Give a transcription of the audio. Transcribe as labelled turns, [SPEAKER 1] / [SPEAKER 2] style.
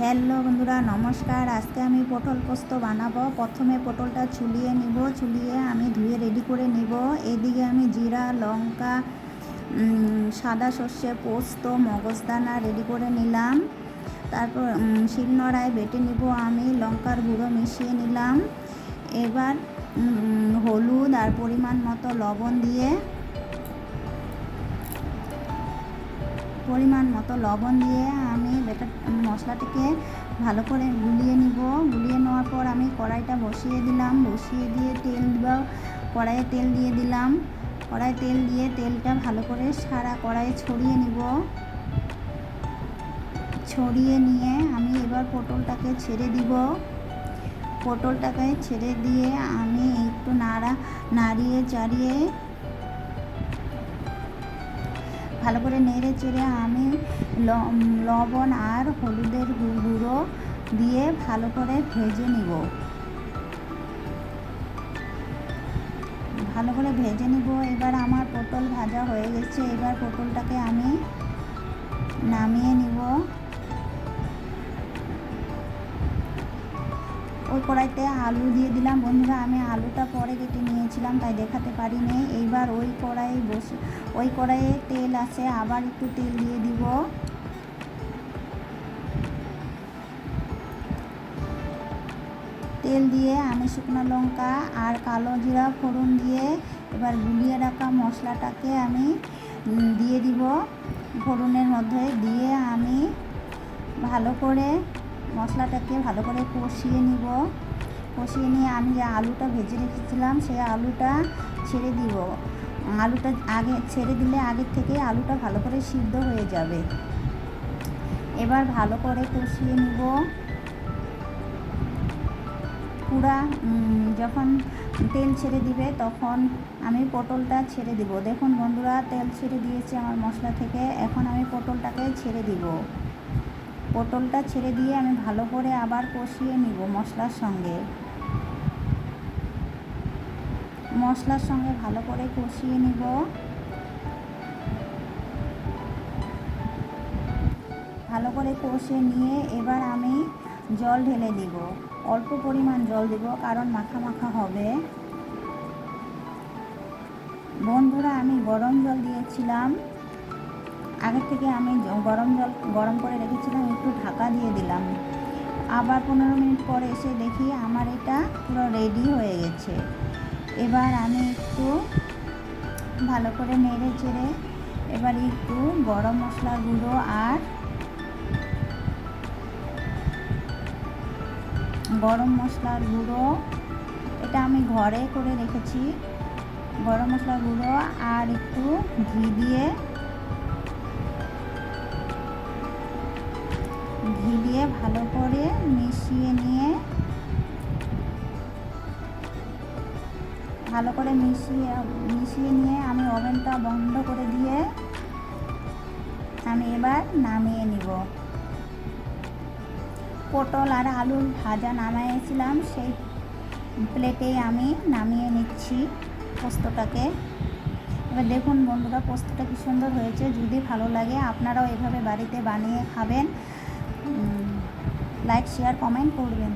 [SPEAKER 1] Hello বন্ধুরা, নমস্কার। আজকে আমি পটল পোস্ত বানাবো। প্রথমে পটলটা ছুলিয়ে নিব, ছুলিয়ে আমি ধুয়ে রেডি করে নিব। এদিকে আমি জিরা, লঙ্কা সাদা সর্ষে পোস্ত, মগজদানা রেডি করে নিলাম। তারপর শিলনোড়ায় বেটে নিব আমি, লঙ্কার গুঁড়ো মিশিয়ে নিলাম। এবার হলুদ আর পরিমাণ মতো লবণ দিয়ে, পরিমাণ মতো লবণ দিয়ে আমি বেটার মশলাটাকে ভালো করে গুলিয়ে নিব। গুলিয়ে নেওয়ার পর আমি কড়াইটা বসিয়ে দিলাম। বসিয়ে দিয়ে তেল দিব, কড়াইয়ে তেল দিয়ে দিলাম। কড়াই তেল দিয়ে তেলটা ভালো করে সারা কড়াইয়ে ছড়িয়ে নিব। ছড়িয়ে নিয়ে আমি এবার পটলটাকে ছেড়ে দিব। পটলটাকে ছেড়ে দিয়ে আমি একটু নাড়া, নাড়িয়ে, চাড়িয়ে ভালো করে নেড়ে চেড়ে আমি লবণ আর হলুদের গুঁড়ো দিয়ে ভালো করে ভেজে নিব। ভালো করে ভেজে নিব। এবার আমার পটল ভাজা হয়ে গেছে। এবার পটলটাকে আমি নামিয়ে নিব। ওই কড়াইতে আলু দিয়ে দিলাম। বন্ধুরা, আমি আলুটা পরে কেটে নিয়েছিলাম, তাই দেখাতে পারিনি। এইবার ওই কড়াই বসে, ওই কড়াইয়ে তেল আছে, আবার একটু তেল দিয়ে দিব। তেল দিয়ে আমি শুকনো লঙ্কা আর কালো জিরা ফোড়ন দিয়ে এবার গুলিয়ে রাখা মশলাটাকে আমি দিয়ে দিব। ফোড়নের মধ্যে দিয়ে আমি ভালো করে মশলাটাকে ভালো করে কষিয়ে নিব। কষিয়ে নিয়ে আমি যে আলুটা ভেজে রেখেছিলাম, সেই আলুটা ছেড়ে দিব। আলুটা আগে ছেড়ে দিলে আগের থেকে আলুটা ভালো করে সিদ্ধ হয়ে যাবে। এবার ভালো করে কষিয়ে নিব। পুরা যখন তেল ছেড়ে দিবে তখন আমি পটলটা ছেড়ে দিব। দেখুন বন্ধুরা, তেল ছেড়ে দিয়েছে আমার মশলা থেকে। এখন আমি পটলটাকে ছেড়ে দিব। পটলটা ছেড়ে দিয়ে আমি ভালো করে আবার কষিয়ে নিব মশলার সঙ্গে। মশলার সঙ্গে ভালো করে কষিয়ে নিব। ভালো করে কষে নিয়ে এবার আমি জল ঢেলে দিব। অল্প পরিমাণ জল দিব কারণ মাখা মাখা হবে। বন্ধুরা, আমি গরম জল দিয়েছিলাম। আগের থেকে আমি গরম জল, গরম করে রেখেছিলাম, একটু ঢাকা দিয়ে দিলাম। আবার পনেরো মিনিট পরে এসে দেখি আমার এটা পুরো রেডি হয়ে গেছে। এবার আমি একটু ভালো করে নেড়ে চেড়ে এবার একটু গরম মশলা গুঁড়ো আর গরম মশলার গুঁড়ো, এটা আমি ঘরে করে রেখেছি। গরম মশলা গুঁড়ো আর একটু ঘি দিয়ে ঘি দিয়ে ভালো করে মিশিয়ে নিয়ে ভালো করে মিশিয়ে মিশিয়ে নিয়ে আমি ওভেনটা বন্ধ করে দিয়ে আমি এবার নামিয়ে নিব। পটল আর আলুর ভাজা নামাইছিলাম, সেই প্লেটে আমি নামিয়ে নিচ্ছি পোস্তটাকে। এবার দেখুন বন্ধুরা, পোস্তটা কি সুন্দর হয়েছে। যদি ভালো লাগে, আপনারাও এভাবে বাড়িতে বানিয়ে খাবেন। লাইক শেয়ার কমেন্ট করবেন।